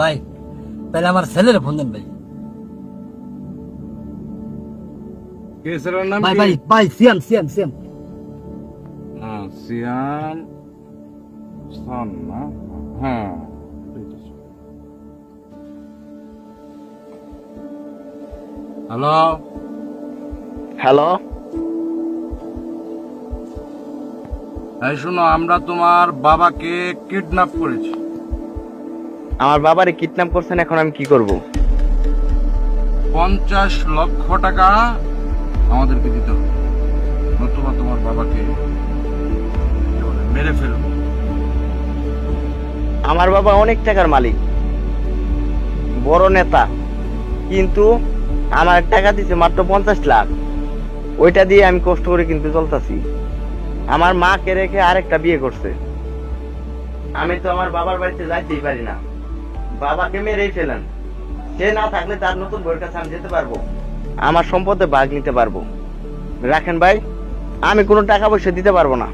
ভাই তাহলে আমার ছেলের ফোন দেন ভাই। কে ছেলের নাম ভাই ভাই ভাই সিয়াম সিয়াম সিয়াম। হ্যাঁ, সিয়াম হ্যাঁ। হ্যালো? হ্যালো? এই শোনো আমরা তোমার বাবাকে কিডন্যাপ করেছি। আমার বাবারে কিডন্যাপ করছেন এখন আমি কি করব? পঞ্চাশ লক্ষ টাকা আমাদেরকে দিতে হবে। নতুবা তোমার বাবাকে মেরে ফেলব। আমার বাবা অনেক টাকার মালিক বড় নেতা কিন্তু আমার টাকা দিছে মাত্র পঞ্চাশ লাখ। ওইটা দিয়ে আমি কষ্ট করে কিন্তু চলতেছি। আমার মাকে রেখে আরেকটা বিয়ে করছে। আমি তো আমার বাবার বাড়িতে যাইতেই পারি না। বাবাকে মেরেই ফেলেন। সে না থাকলে তার নতুন বইয়ের কাছে আমি যেতে পারব? আমার সম্পদে ভাগ নিতে পারব। রাখেন ভাই, আমি কোনো টাকা পয়সা দিতে পারব না।